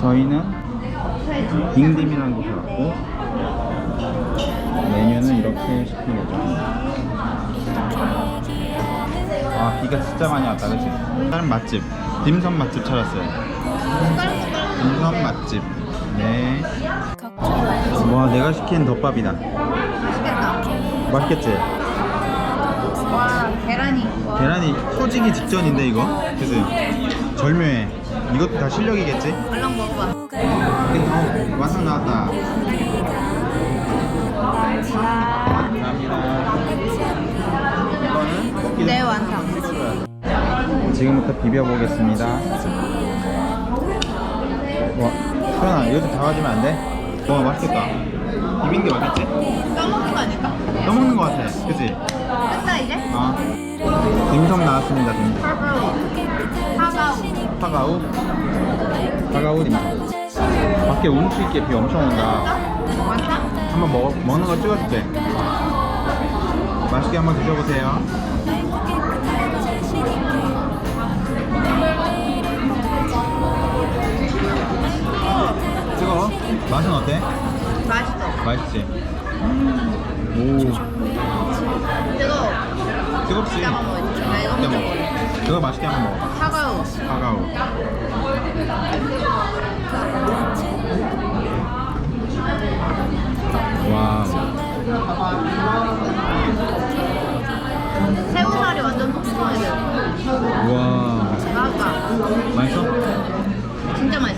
저희는 딩dim이라는 곳에 왔고 메뉴는 이렇게 시킨 거죠. 아 비가 진짜 많이 왔다 그치? 다른 맛집 딤섬 맛집 찾았어요. 딤섬 맛집. 네. 와 내가 시킨 덮밥이다. 맛있겠다. 맛있겠지? 와, 계란이. 와. 계란이 터지기 직전인데 이거? 그치? 절묘해. 이것도 다 실력이겠지? 얼른 먹어봐. 어, 완성 나왔다. 감사합니다. 네, 완성. 돼. 지금부터 비벼보겠습니다. 와, 수연아, 이거 좀 잡아주면 안 돼? 와, 맛있겠다. 비빈 게 맛있지? 떠먹는 거 아닐까? 떠먹는 거 같아. 그치? 됐다, 이제? 아. 딤섬 나왔습니다, 딤섬. 파가우. 파가우. 파가우 딤섬. 밖에 운치 있게 비 엄청 온다. 한번 먹, 먹는 거 찍어줄게. 맛있게 한번 드셔보세요. 찍어. 맛은 어때? 맛있어. 맛있지? 오, 뜨거워. 뜨겁지? 이따가 먹어 그거 맛있게 한번 먹어. 파가우. 파가우. 와, 새우살이 완전 톡톡하게 돼. 와, 맛있다. 맛있어? 진짜 맛있어. 어,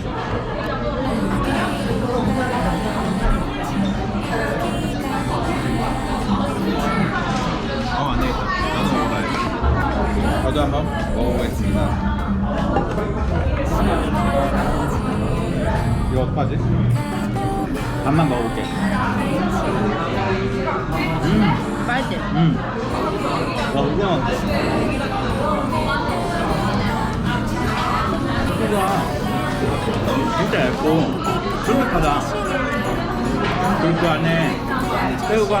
어떡하지? 반만 먹어볼게. 음, 맛있지? 음. 와, 이거 어때? 진짜 얇고 쫀득하다. 그리고 그 안에 새우가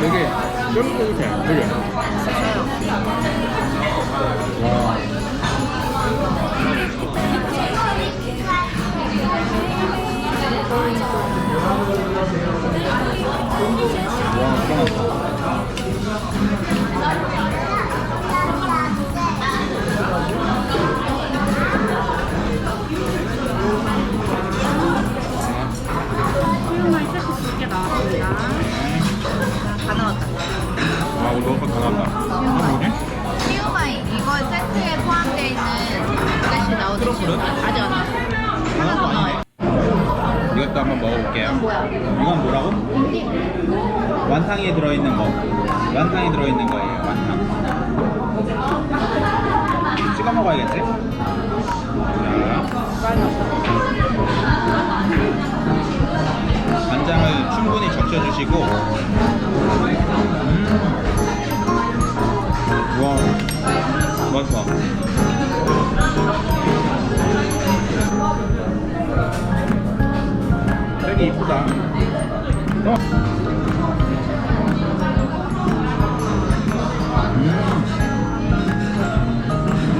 되게. 그래? 와. 와, 와, 우리 너무 다 나왔다. 이거 뭐지? 시우마이 이거 세트에 포함되어 있는 두개씩 나오는 트러플은? 아직 안 나왔어. 다 나온 거 아니네? 이것도 한번 먹어볼게요. 이건 뭐라고? 완탕에 들어있는 거. 완탕에 들어있는 거예요. 완탕. 찍어 먹어야겠지? 자. 간장을 충분히 적셔주시고. 맛있어. 되게 이쁘다. 어.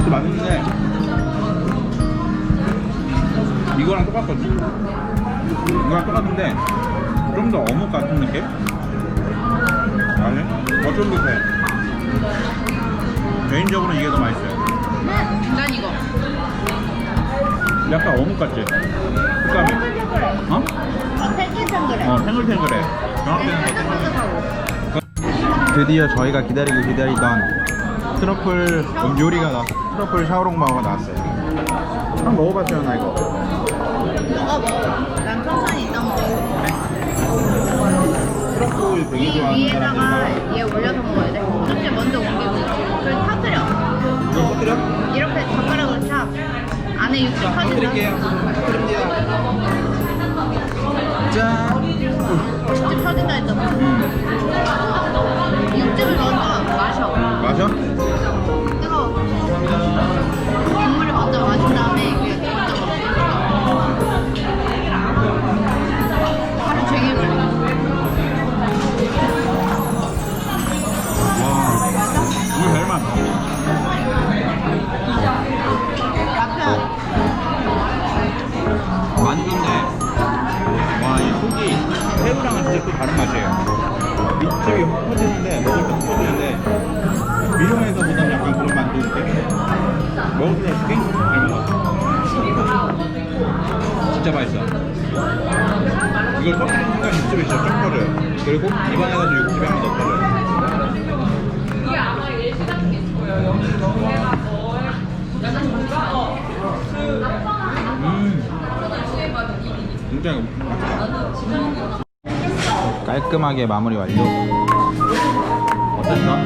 음. 맛있는데 이거랑 똑같거든. 이거랑 똑같은데 좀 더 어묵 같은 느낌? 아니? 더 쫄깃해. 개인적으로 이게 더 맛있어요. 난 이거. 약간 어묵 같지? 식감이. 어? 더 탱글탱글해. 어, 탱글탱글해. 탱글탱글. 드디어 저희가 기다리고 기다리던 트러플 요리가 나 트러플 샤오롱바오가 나왔어요. 한번 먹어봤어요, 나 이거. 너가 먹어. 난 천천히 이따 먹어. 트러플 되게 이 좋아하는 위에다가 사람들이 얘 올려서 먹어 6.8. 드릴게요. 드립니다. 짠. 맛집 사진가 있다. 육즙을 먼저 마셔. 마셔? 맛이에요. 밑집이 확 퍼지는데 먹을 때확 퍼지는데 미용에서 보다는 약간 그런 만두 느낌? 먹을수록 스킨? 잘 먹어. 진짜 맛있어. 이걸 터뜨리는 순간 육즙이 진짜 쫙 퍼져요. 그리고 입안에서도 육즙이 한 번 더 퍼져요. 음. 진짜 맛있다. 깔끔하게 마무리 완료 어땠어?